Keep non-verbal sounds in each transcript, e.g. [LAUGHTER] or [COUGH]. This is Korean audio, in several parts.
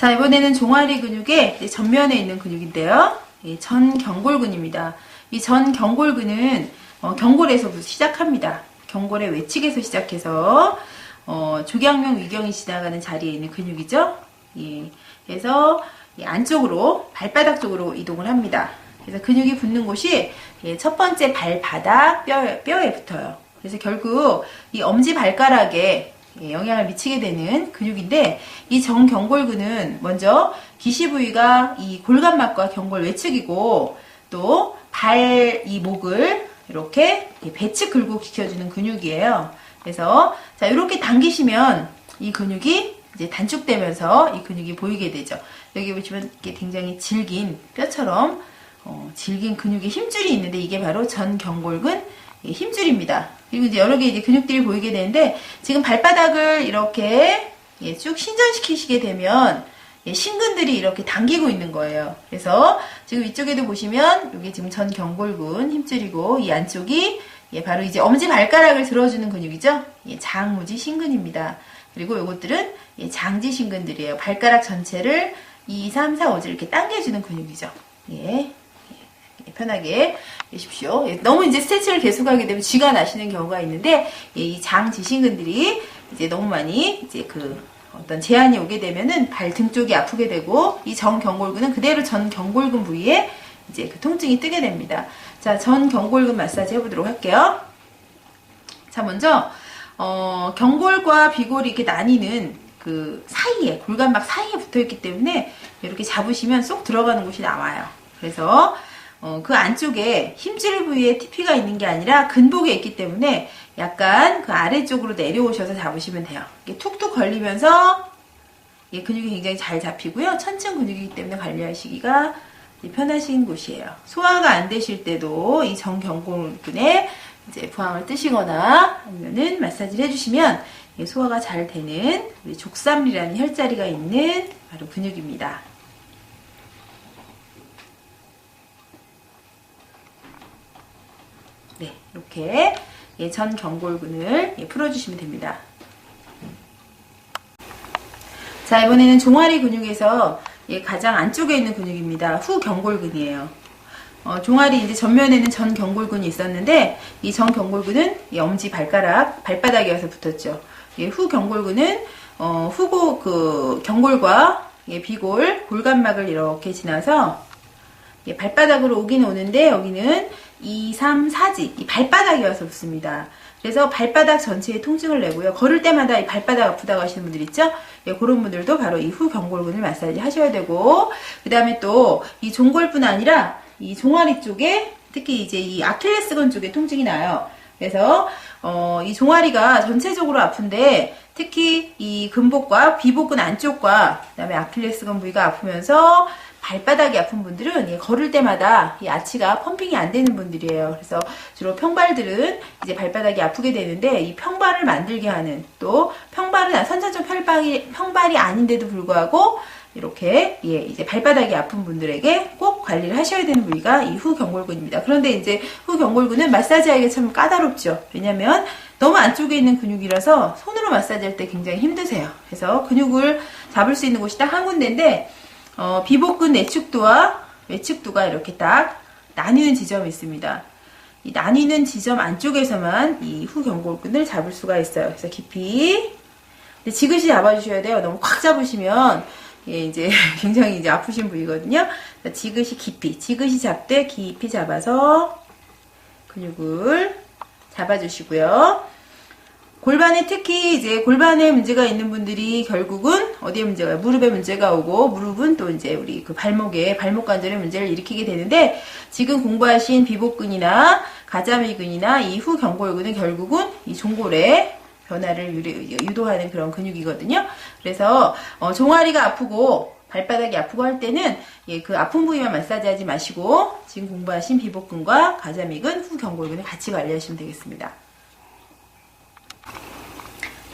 자, 이번에는 종아리 근육의 전면에 있는 근육인데요. 예, 전경골근입니다. 이 전경골근은 어, 경골에서부터 시작합니다. 경골의 외측에서 시작해서 어, 조경명 위경이 지나가는 자리에 있는 근육이죠. 예, 그래서 이 안쪽으로 발바닥 쪽으로 이동을 합니다. 그래서 근육이 붙는 곳이 예, 첫 번째 발바닥 뼈, 뼈에 붙어요. 그래서 결국 이 엄지 발가락에 예, 영향을 미치게 되는 근육인데 이 정경골근은 먼저 기시 부위가 이 골간막과 경골 외측이고 또 발 이 목을 이렇게 배측 굴곡시켜주는 근육이에요. 그래서 자 이렇게 당기시면 이 근육이 이제 단축되면서 이 근육이 보이게 되죠. 여기 보시면 이게 굉장히 질긴 뼈처럼 어, 질긴 근육의 힘줄이 있는데 이게 바로 전경골근 예, 힘줄입니다. 그리고 이제 여러 개 이제 근육들이 보이게 되는데 지금 발바닥을 이렇게 예, 쭉 신전시키시게 되면 예, 신근들이 이렇게 당기고 있는 거예요. 그래서 지금 이쪽에도 보시면 이게 지금 전경골근 힘줄이고 이 안쪽이 예, 바로 이제 엄지 발가락을 들어주는 근육이죠. 예, 장무지 신근입니다. 그리고 이것들은 예, 장지 신근들이에요. 발가락 전체를 2, 3, 4, 5지 이렇게 당겨주는 근육이죠. 예. 예, 편하게 계십시오. 예, 너무 이제 스트레칭을 계속하게 되면 쥐가 나시는 경우가 있는데 예, 이 장 지신근들이 이제 너무 많이 이제 그 어떤 제한이 오게 되면은 발 등 쪽이 아프게 되고 이 전경골근은 그대로 전경골근 부위에 이제 그 통증이 뜨게 됩니다. 자, 전경골근 마사지 해보도록 할게요. 자, 먼저 어, 경골과 비골이 이렇게 나뉘는 그 사이에 골간막 사이에 붙어 있기 때문에 이렇게 잡으시면 쏙 들어가는 곳이 나와요. 그래서 어, 그 안쪽에 힘줄 부위에 TP가 있는 게 아니라 근복에 있기 때문에 약간 그 아래쪽으로 내려오셔서 잡으시면 돼요. 툭툭 걸리면서 이 근육이 굉장히 잘 잡히고요. 천층 근육이기 때문에 관리하시기가 편하신 곳이에요. 소화가 안 되실 때도 이 정경골근에 이제 부항을 뜨시거나 아니면은 마사지를 해주시면 소화가 잘 되는 우리 족삼리라는 혈자리가 있는 바로 근육입니다. 네, 이렇게 예, 전 경골근을 예, 풀어주시면 됩니다. 자, 이번에는 종아리 근육에서 예, 가장 안쪽에 있는 근육입니다. 후 경골근이에요. 어, 종아리 이제 전면에는 전 경골근이 있었는데 이 전 경골근은 이 엄지 발가락 발바닥에 와서 붙었죠. 예, 후경골근은 어, 후고 그 경골과 예, 비골 골간막을 이렇게 지나서 예, 발바닥으로 오긴 오는데 여기는 2, 3, 4지 이 발바닥에 와서 붙습니다. 그래서 발바닥 전체에 통증을 내고요. 걸을 때마다 이 발바닥 아프다고 하시는 분들 있죠? 예, 그런 분들도 바로 이 후경골근을 마사지 하셔야 되고 그 다음에 또 이 종골뿐 아니라 이 종아리 쪽에 특히 이제 이 아킬레스건 쪽에 통증이 나요. 그래서 어, 이 종아리가 전체적으로 아픈데 특히 이 근복과 비복근 안쪽과 그다음에 아킬레스건 부위가 아프면서 발바닥이 아픈 분들은 예, 걸을 때마다 이 아치가 펌핑이 안 되는 분들이에요. 그래서 주로 평발들은 이제 발바닥이 아프게 되는데 이 평발을 만들게 하는 또 평발은 선천적 평발이, 평발이 아닌데도 불구하고 이렇게 예 이제 발바닥이 아픈 분들에게 꼭 관리를 하셔야 되는 부위가 이 후경골근입니다. 그런데 이제 후경골근은 마사지하기가 참 까다롭죠. 왜냐면 너무 안쪽에 있는 근육이라서 손으로 마사지할 때 굉장히 힘드세요. 그래서 근육을 잡을 수 있는 곳이 딱 한 군데인데 어, 비복근 내측도와 외측도가 이렇게 딱 나뉘는 지점이 있습니다. 이 나뉘는 지점 안쪽에서만 이 후경골근을 잡을 수가 있어요. 그래서 깊이 근데 지그시 잡아주셔야 돼요. 너무 꽉 잡으시면 예, 이제 [LAUGHS] 굉장히 이제 아프신 부위거든요. 지그시 깊이, 지그시 잡되 깊이 잡아서 근육을 잡아주시고요. 골반에 특히 이제 골반에 문제가 있는 분들이 결국은 어디에 문제가 무릎에 문제가 오고 무릎은 또 이제 우리 그 발목에 발목 관절에 문제를 일으키게 되는데 지금 공부하신 비복근이나 가자미근이나 이 후 경골근은 결국은 이 종골에 변화를 유도하는 그런 근육이거든요. 그래서 어, 종아리가 아프고 발바닥이 아프고 할 때는 예, 그 아픈 부위만 마사지하지 마시고 지금 공부하신 비복근과 가자미근, 후경골근을 같이 관리하시면 되겠습니다.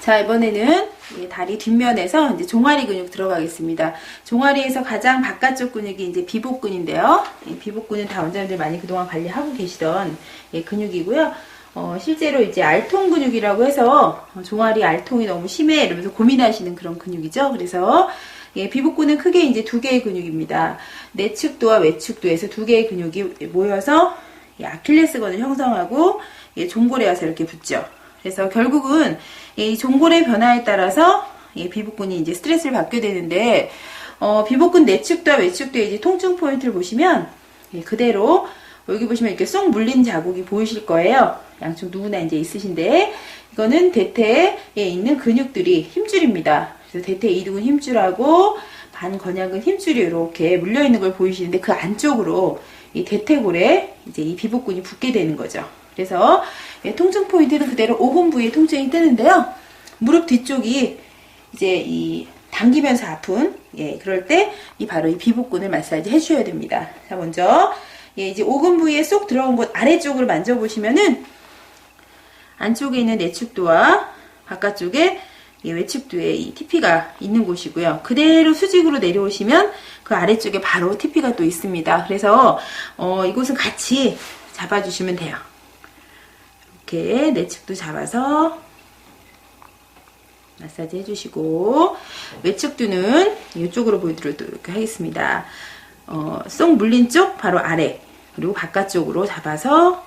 자 이번에는 다리 뒷면에서 이제 종아리 근육 들어가겠습니다. 종아리에서 가장 바깥쪽 근육이 이제 비복근인데요. 비복근은 다 원장님들 많이 그동안 관리하고 계시던 예, 근육이고요. 어, 실제로 이제 알통 근육이라고 해서 어, 종아리 알통이 너무 심해 이러면서 고민하시는 그런 근육이죠. 그래서 예, 비복근은 크게 이제 두 개의 근육입니다. 내측도와 외측도에서 두 개의 근육이 모여서 이 아킬레스건을 형성하고 예, 종골에 와서 이렇게 붙죠. 그래서 결국은 이 종골의 변화에 따라서 예, 비복근이 이제 스트레스를 받게 되는데 어, 비복근 내측도와 외측도의 이제 통증 포인트를 보시면 예, 그대로 여기 보시면 이렇게 쏙 물린 자국이 보이실 거예요. 양쪽 누구나 이제 있으신데 이거는 대퇴에 있는 근육들이 힘줄입니다. 그래서 대퇴 이두근 힘줄하고 반건약근 힘줄이 이렇게 물려 있는 걸 보이시는데 그 안쪽으로 이 대퇴골에 이제 이 비복근이 붙게 되는 거죠. 그래서 예, 통증 포인트는 그대로 오금 부위에 통증이 뜨는데요. 무릎 뒤쪽이 이제 이 당기면서 아픈 예 그럴 때 이 바로 이 비복근을 마사지 해주셔야 됩니다. 자 먼저 예 이제 오금 부위에 쏙 들어온 곳 아래쪽으로 만져보시면은 안쪽에 있는 내측도와 바깥쪽에 이 외측도에 이 TP가 있는 곳이고요. 그대로 수직으로 내려오시면 그 아래쪽에 바로 TP가 또 있습니다. 그래서 어, 이곳은 같이 잡아주시면 돼요. 이렇게 내측도 잡아서 마사지 해주시고 외측도는 이쪽으로 보여드리도록 하겠습니다. 어, 쏙 물린 쪽 바로 아래 그리고 바깥쪽으로 잡아서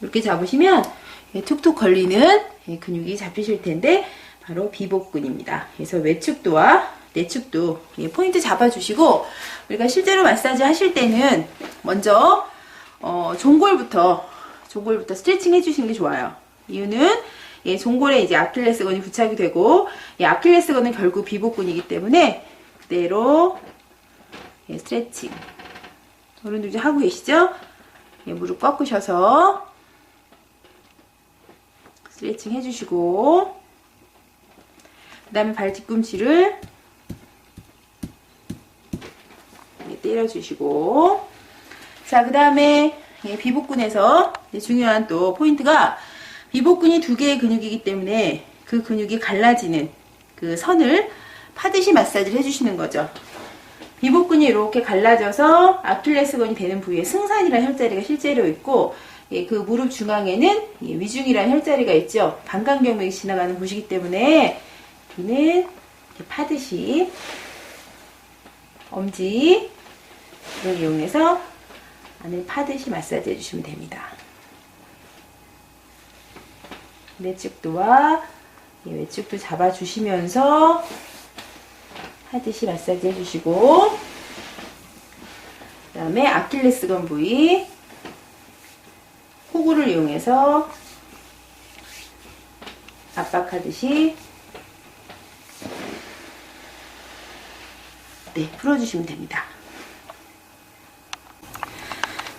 이렇게 잡으시면 예, 툭툭 걸리는 예, 근육이 잡히실 텐데 바로 비복근입니다. 그래서 외측도와 내측도 예, 포인트 잡아주시고 우리가 실제로 마사지 하실 때는 먼저 어, 종골부터 종골부터 스트레칭 해주시는 게 좋아요. 이유는 예, 종골에 이제 아킬레스건이 부착이 되고 이 아킬레스건은 결국 비복근이기 때문에 그대로 예, 스트레칭 어른들 이제 하고 계시죠? 예, 무릎 꺾으셔서 스트레칭 해주시고 그 다음에 발 뒤꿈치를 때려주시고 자 그 다음에 비복근에서 중요한 또 포인트가 비복근이 두 개의 근육이기 때문에 그 근육이 갈라지는 그 선을 파듯이 마사지를 해주시는 거죠. 비복근이 이렇게 갈라져서 아킬레스건이 되는 부위에 승산이라는 혈자리가 실제로 있고 예, 그 무릎 중앙에는 예, 위중이라는 혈자리가 있죠. 방광경맥이 지나가는 곳이기 때문에 비는 파듯이 엄지 를 이용해서 안을 파듯이 마사지 해주시면 됩니다. 내측도와 예, 외측도 잡아주시면서 하듯이 마사지 해주시고 그 다음에 아킬레스건 부위 호구를 이용해서 압박하듯이 네, 풀어주시면 됩니다.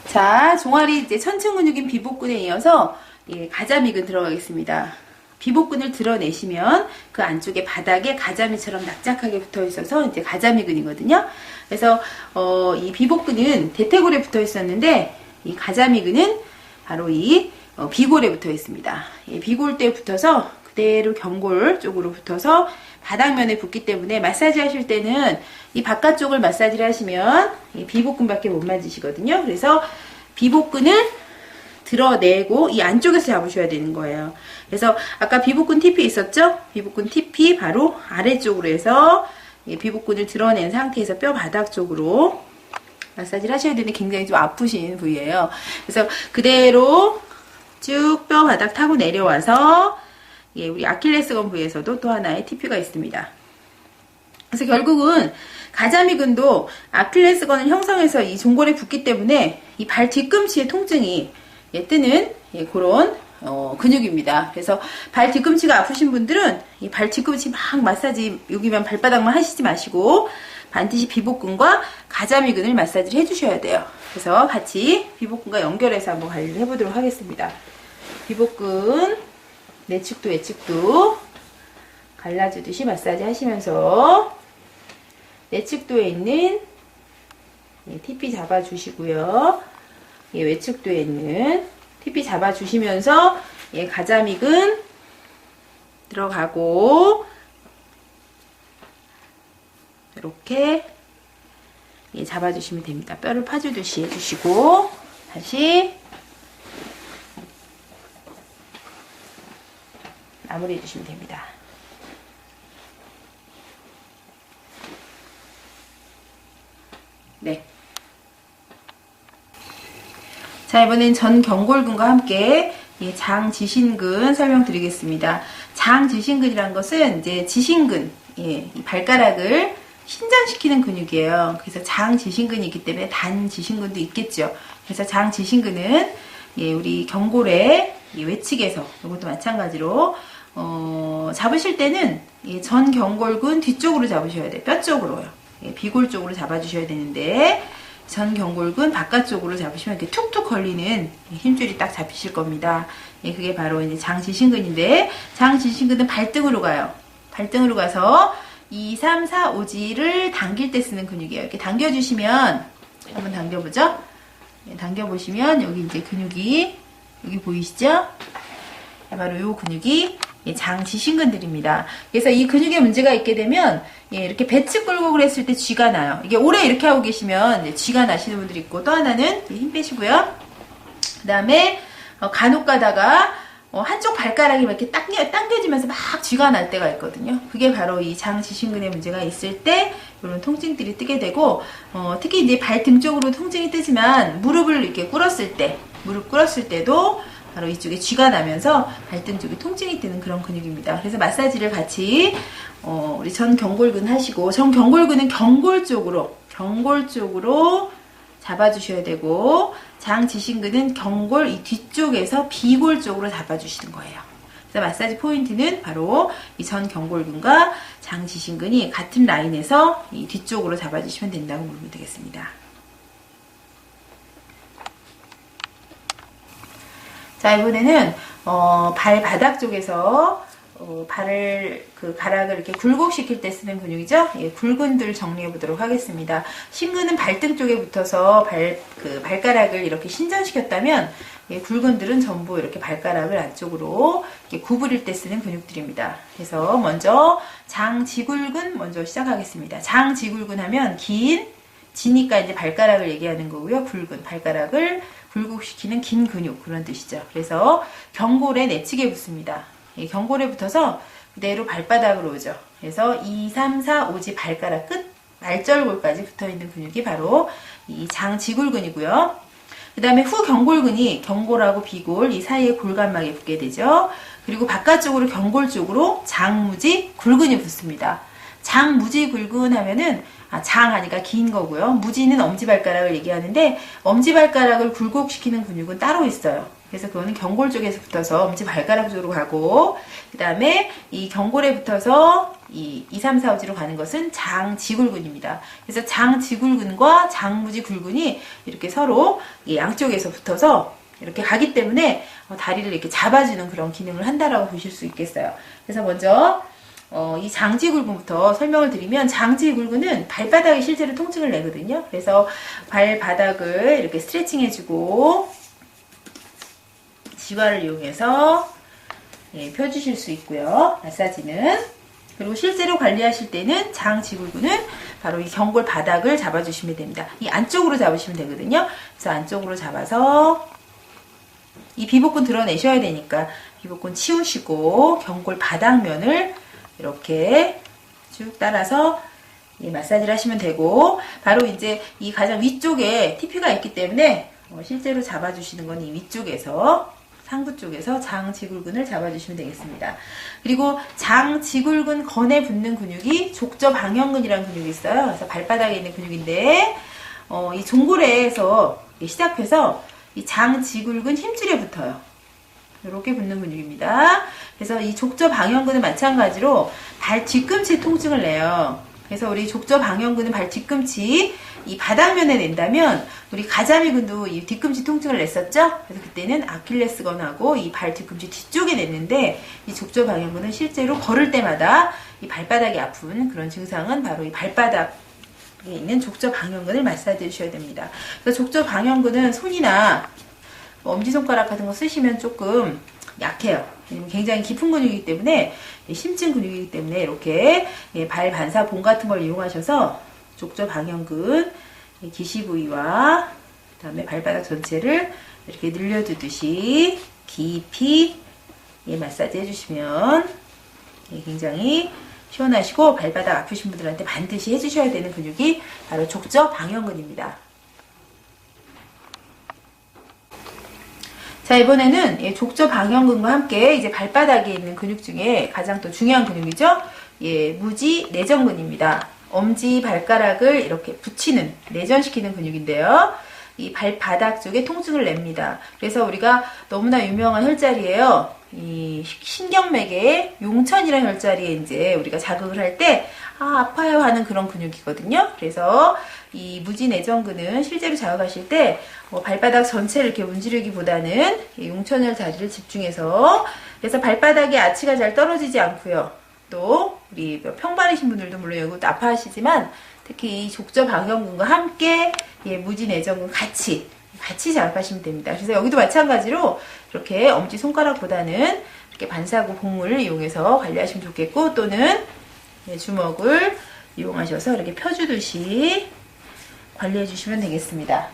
자, 종아리 이제 천층 근육인 비복근에 이어서 예, 가자미근 들어가겠습니다. 비복근을 드러내시면 그 안쪽에 바닥에 가자미처럼 납작하게 붙어 있어서 이제 가자미근이거든요. 그래서 어, 이 비복근은 대퇴골에 붙어 있었는데 이 가자미근은 바로 이 어, 비골에 붙어 있습니다. 예, 비골대에 붙어서 그대로 경골 쪽으로 붙어서 바닥면에 붙기 때문에 마사지 하실 때는 이 바깥쪽을 마사지를 하시면 이 비복근밖에 못 만지시거든요. 그래서 비복근을 드러내고 이 안쪽에서 잡으셔야 되는 거예요. 그래서 아까 비복근 TP 있었죠? 비복근 TP 바로 아래쪽으로 해서 비복근을 드러낸 상태에서 뼈 바닥 쪽으로 마사지를 하셔야 되는데 굉장히 좀 아프신 부위예요. 그래서 그대로 쭉 뼈 바닥 타고 내려와서 예, 우리 아킬레스건 부위에서도 또 하나의 TP가 있습니다. 그래서 결국은 가자미근도 아킬레스건을 형성해서 이 종골에 붙기 때문에 이 발 뒤꿈치의 통증이 예, 뜨는 예, 그런 어, 근육입니다. 그래서 발 뒤꿈치가 아프신 분들은 이 발 뒤꿈치 막 마사지 여기만 발바닥만 하시지 마시고 반드시 비복근과 가자미근을 마사지를 해주셔야 돼요. 그래서 같이 비복근과 연결해서 한번 관리를 해보도록 하겠습니다. 비복근 내측도 외측도 갈라주듯이 마사지 하시면서 내측도에 있는 TP 잡아주시고요. 예, 외측도에 있는 TP 잡아주시면서 예, 가자믹은 들어가고 이렇게 예, 잡아주시면 됩니다. 뼈를 파주듯이 해주시고 다시 마무리 해 주시면 됩니다. 네. 자, 이번엔 전경골근과 함께 예, 장지신근 설명드리겠습니다. 장지신근이란 것은 이제 지신근, 예, 이 발가락을 신장시키는 근육이에요. 그래서 장지신근이 있기 때문에 단지신근도 있겠죠. 그래서 장지신근은 예, 우리 경골의 이 외측에서 이것도 마찬가지로 어, 잡으실 때는 이 전경골근 뒤쪽으로 잡으셔야 돼요. 뼈 쪽으로요. 예, 비골 쪽으로 잡아주셔야 되는데 전 경골근 바깥쪽으로 잡으시면 이렇게 툭툭 걸리는 힘줄이 딱 잡히실 겁니다. 예, 그게 바로 이제 장지신근인데 장지신근은 발등으로 가요. 발등으로 가서 2, 3, 4, 5지를 당길 때 쓰는 근육이에요. 이렇게 당겨주시면 한번 당겨보죠. 예, 당겨보시면 여기 이제 근육이 여기 보이시죠? 예, 바로 이 근육이 예, 장지신근들입니다. 그래서 이 근육에 문제가 있게 되면 예, 이렇게 배치 끌고 그랬을 때 쥐가 나요. 이게 오래 이렇게 하고 계시면 쥐가 나시는 분들이 있고 또 하나는 힘 빼시고요. 그 다음에 어, 간혹 가다가 어, 한쪽 발가락이 이렇게 당겨, 당겨지면서 막 쥐가 날 때가 있거든요. 그게 바로 이 장지신근에 문제가 있을 때 이런 통증들이 뜨게 되고 어, 특히 이제 발등 쪽으로 통증이 뜨지만 무릎을 이렇게 꿇었을 때 무릎 꿇었을 때도 바로 이쪽에 쥐가 나면서 발등 쪽에 통증이 뜨는 그런 근육입니다. 그래서 마사지를 같이 어, 우리 전 경골근 하시고 전 경골근은 경골 쪽으로 경골 쪽으로 잡아주셔야 되고 장지신근은 경골 이 뒤쪽에서 비골 쪽으로 잡아주시는 거예요. 그래서 마사지 포인트는 바로 이 전 경골근과 장지신근이 같은 라인에서 이 뒤쪽으로 잡아주시면 된다고 보면 되겠습니다. 자 이번에는 어, 발 바닥 쪽에서 어, 발을 그 가락을 이렇게 굴곡시킬 때 쓰는 근육이죠. 예, 굴근들 정리해 보도록 하겠습니다. 신근은 발등 쪽에 붙어서 발 그 발가락을 이렇게 신전시켰다면 예, 굴근들은 전부 이렇게 발가락을 안쪽으로 이렇게 구부릴 때 쓰는 근육들입니다. 그래서 먼저 장지굴근 먼저 시작하겠습니다. 장지굴근 하면 긴 지니까 이제 발가락을 얘기하는 거고요. 굵은 발가락을 굴곡시키는 긴 근육 그런 뜻이죠. 그래서 경골의 내측에 붙습니다. 예, 경골에 붙어서 그대로 발바닥으로 오죠. 그래서 2, 3, 4, 5지 발가락 끝 말절골까지 붙어 있는 근육이 바로 이 장지골근이고요. 그 다음에 후경골근이 경골하고 비골 이 사이에 골간막에 붙게 되죠. 그리고 바깥쪽으로 경골 쪽으로 장무지 굴근이 붙습니다. 장무지 굴근 하면은 아, 장 하니까 긴 거고요. 무지는 엄지발가락을 얘기하는데 엄지발가락을 굴곡시키는 근육은 따로 있어요. 그래서 그거는 경골 쪽에서 붙어서 엄지발가락 쪽으로 가고 그 다음에 이 경골에 붙어서 이 2, 3, 4, 5지로 가는 것은 장지굴근입니다. 그래서 장지굴근과 장무지굴근이 이렇게 서로 양쪽에서 붙어서 이렇게 가기 때문에 어, 다리를 이렇게 잡아주는 그런 기능을 한다라고 보실 수 있겠어요. 그래서 먼저 어, 이 장지굴근부터 설명을 드리면 장지굴근은 발바닥에 실제로 통증을 내거든요. 그래서 발바닥을 이렇게 스트레칭 해주고 지화를 이용해서 예, 펴주실 수 있고요. 마사지는 그리고 실제로 관리하실 때는 장지굴근은 바로 이 경골 바닥을 잡아주시면 됩니다. 이 안쪽으로 잡으시면 되거든요. 그래서 안쪽으로 잡아서 이 비복근 드러내셔야 되니까 비복근 치우시고 경골 바닥면을 이렇게 쭉 따라서 이 마사지를 하시면 되고 바로 이제 이 가장 위쪽에 TP가 있기 때문에 어, 실제로 잡아주시는 건 이 위쪽에서 상부 쪽에서 장지굴근을 잡아주시면 되겠습니다. 그리고 장지굴근 건에 붙는 근육이 족저방형근이라는 근육이 있어요. 그래서 발바닥에 있는 근육인데 어, 이 종골에서 시작해서 이 장지굴근 힘줄에 붙어요. 이렇게 붙는 근육입니다. 그래서 이 족저방형근은 마찬가지로 발 뒤꿈치 통증을 내요. 그래서 우리 족저방형근은 발 뒤꿈치 이 바닥면에 낸다면 우리 가자미근도 이 뒤꿈치 통증을 냈었죠. 그래서 그때는 아킬레스건하고 이 발 뒤꿈치 뒤쪽에 냈는데 이 족저방형근은 실제로 걸을 때마다 이 발바닥이 아픈 그런 증상은 바로 이 발바닥 에 있는 족저방형근을 마사지 해 주셔야 됩니다. 그래서 족저방형근은 손이나 뭐 엄지손가락 같은 거 쓰시면 조금 약해요. 굉장히 깊은 근육이기 때문에 심층 근육이기 때문에 이렇게 발 반사 봉 같은 걸 이용하셔서 족저 방형근 기시 부위와 그다음에 발바닥 전체를 이렇게 늘려두듯이 깊이 마사지 해주시면 굉장히 시원하시고 발바닥 아프신 분들한테 반드시 해주셔야 되는 근육이 바로 족저 방형근입니다. 자 이번에는 예, 족저 방형근과 함께 이제 발바닥에 있는 근육 중에 가장 또 중요한 근육이죠. 예, 무지 내전근입니다. 엄지 발가락을 이렇게 붙이는 내전시키는 근육인데요. 이 발바닥 쪽에 통증을 냅니다. 그래서 우리가 너무나 유명한 혈자리예요. 이 신경맥의 용천이라는 혈자리에 이제 우리가 자극을 할 때 아, 아파요 하는 그런 근육이거든요. 그래서 이 무지 내전근은 실제로 자극하실 때 뭐 발바닥 전체를 이렇게 문지르기보다는 이 용천혈 자리를 집중해서 그래서 발바닥에 아치가 잘 떨어지지 않고요. 또 우리 평발이신 분들도 물론 이것도 아파하시지만 특히 이 족저 방형근과 함께 예, 무지 내전근 같이 같이 자극하시면 됩니다. 그래서 여기도 마찬가지로 이렇게 엄지 손가락보다는 이렇게 반사구 봉을 이용해서 관리하시면 좋겠고 또는 예, 주먹을 이용하셔서 이렇게 펴주듯이 관리해 주시면 되겠습니다.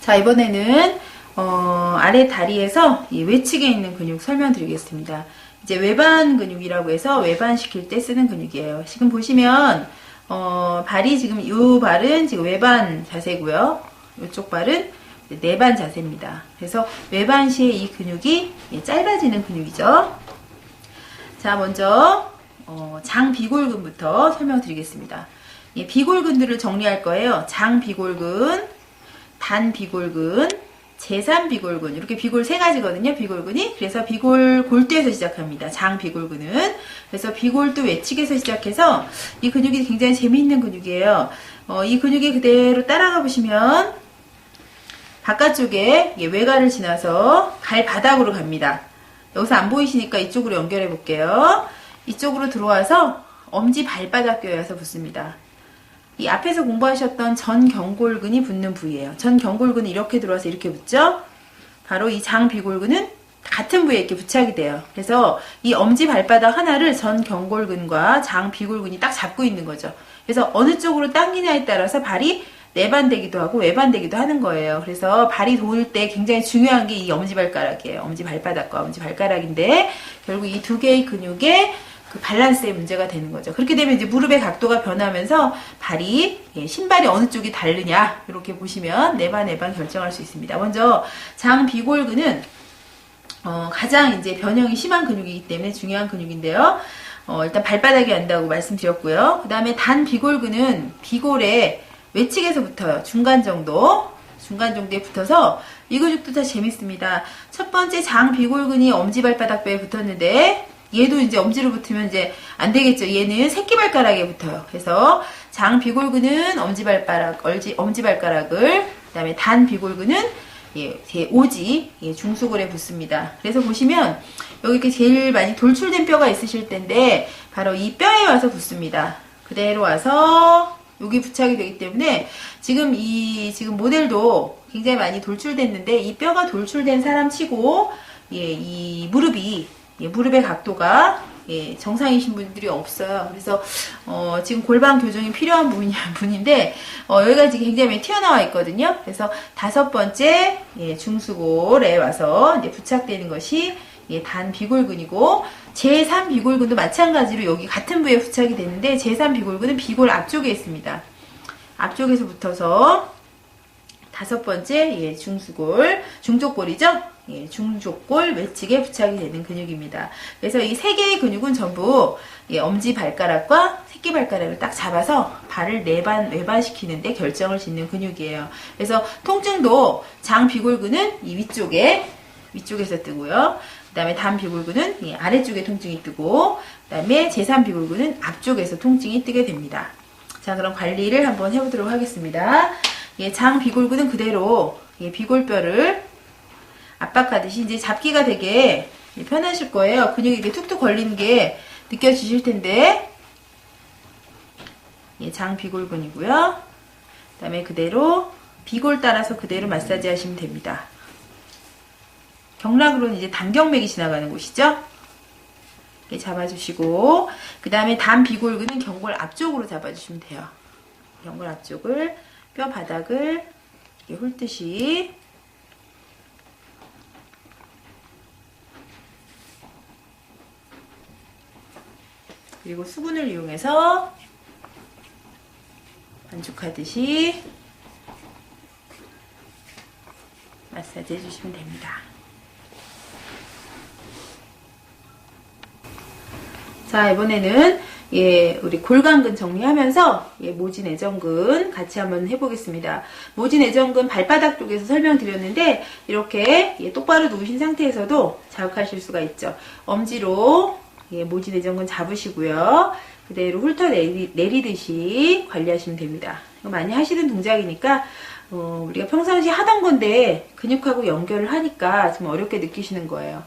자 이번에는 어, 아래 다리에서 이 외측에 있는 근육 설명드리겠습니다. 이제 외반 근육이라고 해서 외반 시킬 때 쓰는 근육이에요. 지금 보시면 어, 발이 지금 이 발은 지금 외반 자세고요. 이쪽 발은 내반 자세입니다. 그래서 외반 시에 이 근육이 짧아지는 근육이죠. 자, 먼저 어, 장 비골근부터 설명드리겠습니다. 예, 비골근들을 정리할 거예요. 장 비골근, 단 비골근, 제3 비골근 이렇게 비골 세 가지거든요. 비골근이 그래서 비골 골두에서 시작합니다. 장 비골근은 그래서 비골두 외측에서 시작해서 이 근육이 굉장히 재미있는 근육이에요. 어, 이 근육이 그대로 따라가 보시면 바깥쪽에 외가를 지나서 발바닥으로 갑니다. 여기서 안 보이시니까 이쪽으로 연결해 볼게요. 이쪽으로 들어와서 엄지 발바닥 뼈에 와서 붙습니다. 이 앞에서 공부하셨던 전경골근이 붙는 부위예요. 전경골근이 이렇게 들어와서 이렇게 붙죠? 바로 이 장비골근은 같은 부위에 이렇게 부착이 돼요. 그래서 이 엄지 발바닥 하나를 전경골근과 장비골근이 딱 잡고 있는 거죠. 그래서 어느 쪽으로 당기냐에 따라서 발이 내반되기도 하고 외반되기도 하는 거예요. 그래서 발이 도울 때 굉장히 중요한 게 이 엄지발가락이에요. 엄지발바닥과 엄지발가락인데 결국 이 두 개의 근육에 그 밸런스에 문제가 되는 거죠. 그렇게 되면 이제 무릎의 각도가 변하면서 발이 예, 신발이 어느 쪽이 다르냐 이렇게 보시면 내반 내반 결정할 수 있습니다. 먼저 장 비골근은 어, 가장 이제 변형이 심한 근육이기 때문에 중요한 근육인데요. 어, 일단 발바닥이 안다고 말씀드렸고요. 그 다음에 단 비골근은 비골에 외측에서 붙어요. 중간 정도. 중간 정도에 붙어서 이 근육도 다 재밌습니다. 첫 번째 장 비골근이 엄지발바닥뼈에 붙었는데 얘도 이제 엄지로 붙으면 이제 안 되겠죠. 얘는 새끼발가락에 붙어요. 그래서 장 비골근은 엄지발가락, 얼지, 엄지발가락을 그 다음에 단 비골근은 예, 제 오지 예, 중수골에 붙습니다. 그래서 보시면 여기 이렇게 제일 많이 돌출된 뼈가 있으실 텐데 바로 이 뼈에 와서 붙습니다. 그대로 와서 여기 부착이 되기 때문에 지금 이 지금 모델도 굉장히 많이 돌출됐는데 이 뼈가 돌출된 사람 치고 예, 이 무릎이 예, 무릎의 각도가 예, 정상이신 분들이 없어요. 그래서 어, 지금 골반 교정이 필요한 분이, [LAUGHS] 분인데 어, 여기가 지금 굉장히 튀어나와 있거든요. 그래서 다섯 번째 예, 중수골에 와서 이제 부착되는 것이 예, 단 비골근이고 제3 비골근도 마찬가지로 여기 같은 부위에 부착이 되는데 제3 비골근은 비골 앞쪽에 있습니다. 앞쪽에서 붙어서 다섯 번째 예, 중수골, 중족골이죠. 예, 중족골 외측에 부착이 되는 근육입니다. 그래서 이 세 개의 근육은 전부 예, 엄지 발가락과 새끼 발가락을 딱 잡아서 발을 내반 외반시키는데 결정을 짓는 근육이에요. 그래서 통증도 장 비골근은 이 위쪽에 위쪽에서 뜨고요. 그다음에 단 비골근은 이 아래쪽에 통증이 뜨고 그 다음에 제3 비골근은 앞쪽에서 통증이 뜨게 됩니다. 자, 그럼 관리를 한번 해보도록 하겠습니다. 예, 장 비골근은 그대로 예, 비골뼈를 압박하듯이 이제 잡기가 되게 편하실 거예요. 근육이 이렇게 툭툭 걸리는 게 느껴지실 텐데 예, 장 비골근이고요. 그 다음에 그대로 비골 따라서 그대로 마사지 하시면 됩니다. 경락으로는 이제 단경맥이 지나가는 곳이죠. 이렇게 잡아주시고 그 다음에 단 비골근은 경골 앞쪽으로 잡아주시면 돼요. 경골 앞쪽을 뼈 바닥을 이렇게 훑듯이 그리고 수분을 이용해서 반죽하듯이 마사지 해주시면 됩니다. 자, 이번에는 예, 우리 골강근 정리하면서 예, 모진 애정근 같이 한번 해보겠습니다. 모진 애정근 발바닥 쪽에서 설명드렸는데 이렇게 예, 똑바로 누우신 상태에서도 자극하실 수가 있죠. 엄지로 예, 모진 애정근 잡으시고요. 그대로 훑어 내리, 내리듯이 관리하시면 됩니다. 많이 하시는 동작이니까 어, 우리가 평상시 하던 건데 근육하고 연결을 하니까 좀 어렵게 느끼시는 거예요.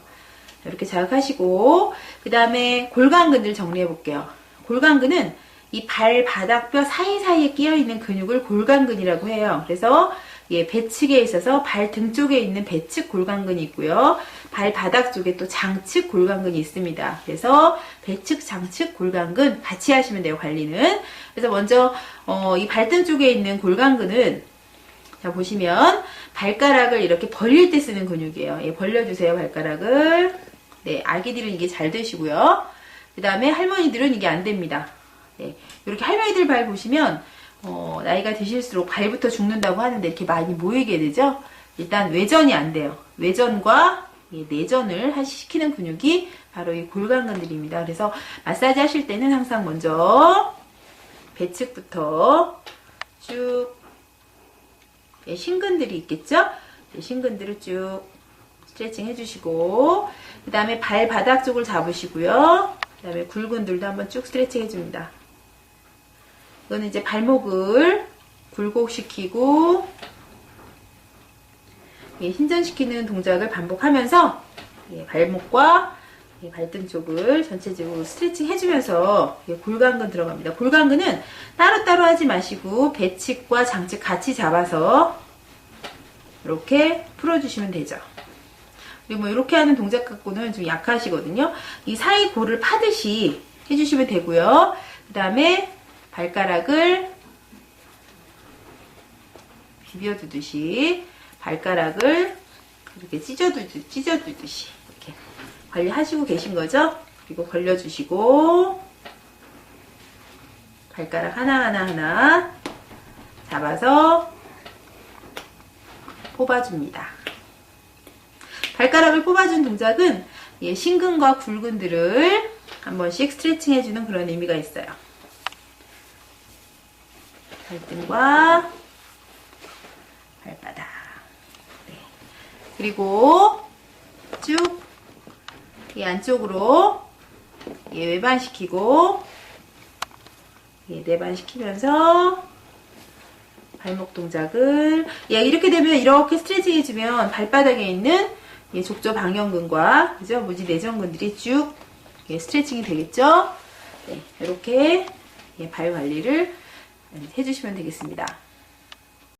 이렇게 자극하시고 그 다음에 골강근들 정리해 볼게요. 골강근은 이 발바닥뼈 사이사이에 끼어 있는 근육을 골강근이라고 해요. 그래서 예, 배측에 있어서 발 등 쪽에 있는 배측 골강근이 있고요. 발바닥 쪽에 또 장측 골강근이 있습니다. 그래서 배측, 장측, 골강근 같이 하시면 돼요, 관리는. 그래서 먼저 어, 이 발등 쪽에 있는 골강근은 자 보시면 발가락을 이렇게 벌릴 때 쓰는 근육이에요. 예, 벌려주세요, 발가락을. 네, 아기들은 이게 잘 되시고요. 그 다음에 할머니들은 이게 안 됩니다. 네, 이렇게 할머니들 발 보시면 어, 나이가 드실수록 발부터 죽는다고 하는데 이렇게 많이 모이게 되죠. 일단 외전이 안 돼요. 외전과 이 내전을 하- 시키는 근육이 바로 이 골강근들입니다. 그래서 마사지 하실 때는 항상 먼저 배측부터 쭉 예, 신근들이 있겠죠? 예, 신근들을 쭉 스트레칭 해주시고 그 다음에 발바닥 쪽을 잡으시고요. 그 다음에 굴근들도 한번 쭉 스트레칭 해줍니다. 이거는 이제 발목을 굴곡시키고 예, 신전시키는 동작을 반복하면서 예, 발목과 예, 발등 쪽을 전체적으로 스트레칭 해주면서 예, 골강근 들어갑니다. 골강근은 따로따로 하지 마시고 배측과 장측 같이 잡아서 이렇게 풀어주시면 되죠. 그리고 뭐 이렇게 하는 동작 갖고는 좀 약하시거든요. 이 사이 골을 파듯이 해주시면 되고요. 그 다음에 발가락을 비벼두듯이 발가락을 이렇게 찢어두듯, 찢어두듯이 이렇게 관리하시고 계신 거죠. 그리고 걸려주시고 발가락 하나하나 하나 잡아서 뽑아줍니다. 발가락을 뽑아준 동작은 예, 신근과 굴근들을 한 번씩 스트레칭 해주는 그런 의미가 있어요. 발등과 발바닥. 네. 그리고 쭉 이 안쪽으로 예, 외반시키고 예, 내반시키면서 발목 동작을 예, 이렇게 되면 이렇게 스트레칭 해주면 발바닥에 있는 예, 족저 방형근과 그죠 무지 내전근들이 쭉 예, 스트레칭이 되겠죠. 네, 이렇게 예, 발 관리를 해주시면 되겠습니다.